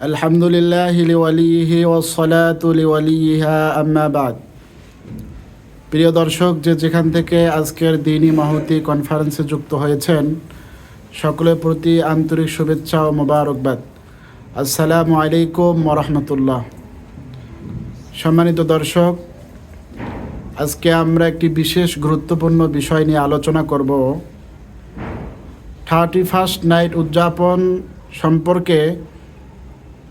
الحمد لله لوليه والصلاة لوليها أما بعد প্রিয় দর্শক যে যেখান থেকে আজকের দিনই মাহতি কনফারেন্সে যুক্ত হয়েছেন সকলের প্রতি আন্তরিক শুভেচ্ছা ও মোবারকবাদ আসসালামু আলাইকুম ওরহমতুল্লাহ সম্মানিত দর্শক আজকে আমরা একটি বিশেষ গুরুত্বপূর্ণ বিষয় নিয়ে আলোচনা করব থার্টি ফার্স্ট নাইট উদযাপন সম্পর্কে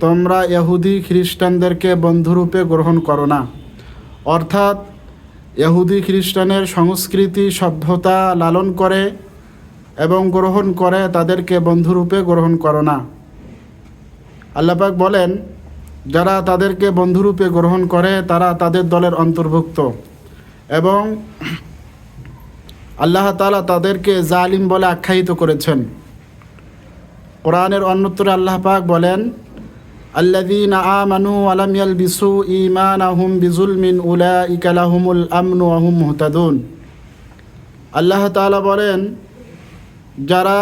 তোমরা ইহুদি খ্রিস্টানদেরকে বন্ধুরূপে গ্রহণ করো না। অর্থাৎ ইহুদি খ্রিস্টানের সংস্কৃতি, সভ্যতা লালন করে এবং গ্রহণ করে তাদেরকে বন্ধুরূপে গ্রহণ করো না। আল্লাপাক বলেন, যারা তাদেরকে বন্ধুরূপে গ্রহণ করে, তারা তাদের দলের অন্তর্ভুক্ত এবং আল্লাহ তালা তাদেরকে জালিম বলে আখ্যায়িত করেছেন। কোরআনের অন্যত্তরে আল্লাহ পাক বলেন الذين آمنوا ولم يلبسوا إيمانهم بظلم أولئك لهم الأمن وهم مهتدون আল্লাহ তাআলা বলেন যারা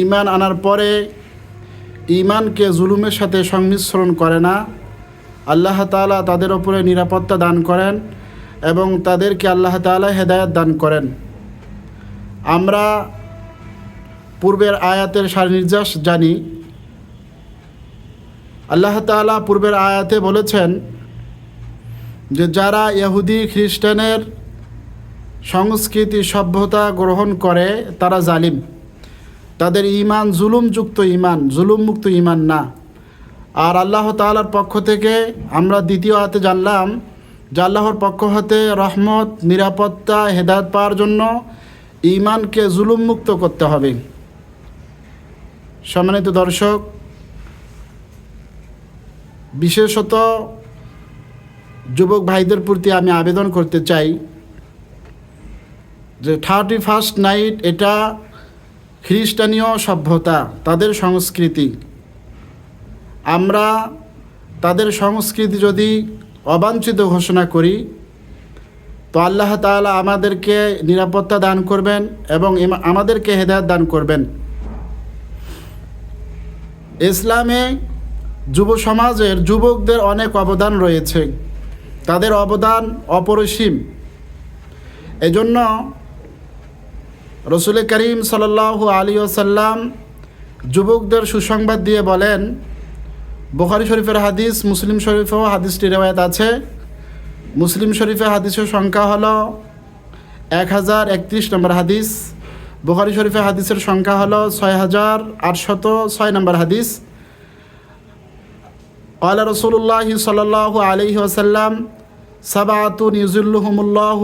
ঈমান আনার পরে ঈমানকে জুলুমের সাথে সংমিশ্রণ করে না আল্লাহ তাআলা তাদের ওপরে নিরাপত্তা দান করেন এবং তাদেরকে আল্লাহ তাআলা হেদায়েত দান করেন আমরা পূর্বের আয়াতের সারনির্যাস জানি আল্লাহ তাআলা পূর্বের আয়াতে বলেছেন যে যারা ইহুদি, খ্রিস্টানের সংস্কৃতি, সভ্যতা গ্রহণ করে, তারা জালিম। তাদের ইমান জুলুমযুক্ত ইমান জুলুমমুক্ত ইমান না। আর আল্লাহ তাআলার পক্ষ থেকে আমরা দ্বিতীয় হাতে জানলাম যে আল্লাহর পক্ষ হতে রহমত, নিরাপত্তা, হেদায়ত পাওয়ার জন্য ইমানকে জুলুমমুক্ত করতে হবে। সম্মানিত দর্শক বিশেষত যুবক ভাইদের প্রতি আমি আবেদন করতে চাই যে থার্টি ফার্স্ট নাইট এটা খ্রিস্টানীয় সভ্যতা, তাদের সংস্কৃতি। আমরা তাদের সংস্কৃতি যদি অবাঞ্ছিত ঘোষণা করি, তো আল্লাহ তালা আমাদেরকে নিরাপত্তা দান করবেন এবং আমাদেরকে হেদায়ত দান করবেন। ইসলামে যুব সমাজের যুবকদের অনেক অবদান রয়েছে। তাদের অবদান অপরিসীম। এজন্য রসুল করিম সাল আলী ওসাল্লাম যুবকদের সুসংবাদ দিয়ে বলেন, বুখারি শরীফের হাদিস, মুসলিম শরীফেও হাদিসটি রেওয়ায়ত আছে। মুসলিম শরীফের হাদিসের সংখ্যা হলো এক হাজার একত্রিশ নম্বর হাদিস। বুখারি শরীফের হাদিসের সংখ্যা হলো ছয় হাজার আটশত ছয় নম্বর হাদিস। قال رسول الله صلى الله عليه وسلم سبعة يظلهم الله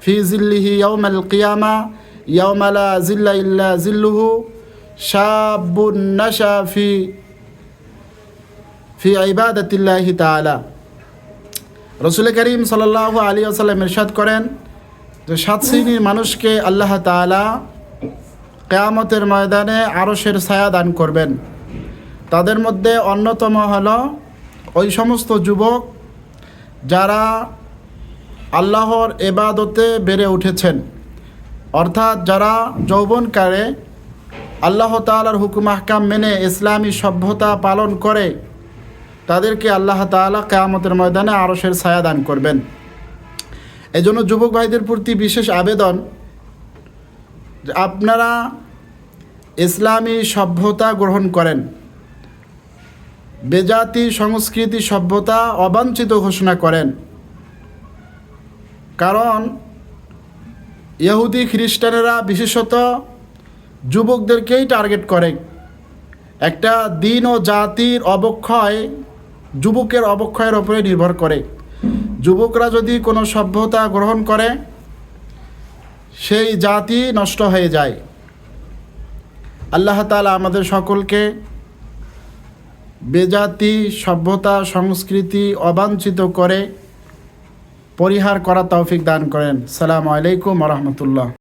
في ظله يوم القيامة يوم لا ظل إلا ظله شاب نشا في في عبادة الله تعالى রসুল করিম সাল্লাহ আলী আসাল্লাম ইরশাদ করেন যে সাত শ্রেণীর মানুষকে আল্লাহ তাআলা কেয়ামতের ময়দানে আরশের ছায়া দান করবেন তাদের মধ্যে অন্যতম হল ওই সমস্ত যুবক যারা আল্লাহর এবাদতে বেড়ে উঠেছেন। অর্থাৎ যারা যৌবনকারে আল্লাহ তালার হুকুম আহকাম মেনে ইসলামী সভ্যতা পালন করে, তাদেরকে আল্লাহ তালা কেয়ামতের ময়দানে আরসের ছায়া দান করবেন। এজন্য যুবক ভাইদের প্রতি বিশেষ আবেদন আপনারা ইসলামী সভ্যতা গ্রহণ করেন। বেজাতি সংস্কৃতি সভ্যতা অবাঞ্ছিত ঘোষণা করেন। কারণ ইহুদি খ্রিস্টানেরা বিশেষত যুবকদেরকেই টার্গেট করে। একটা দিন ও জাতির অবক্ষয় যুবকের অবক্ষয়ের ওপরে নির্ভর করে। যুবকরা যদি কোনো সভ্যতা গ্রহণ করে, সেই জাতি নষ্ট হয়ে যায়। আল্লাহ তালা আমাদের সকলকে বেজাতি সভ্যতা সংস্কৃতি অবাঞ্ছিত করে পরিহার করা তৌফিক দান করেন। সালাম আলাইকুম রহমতুল্লাহ।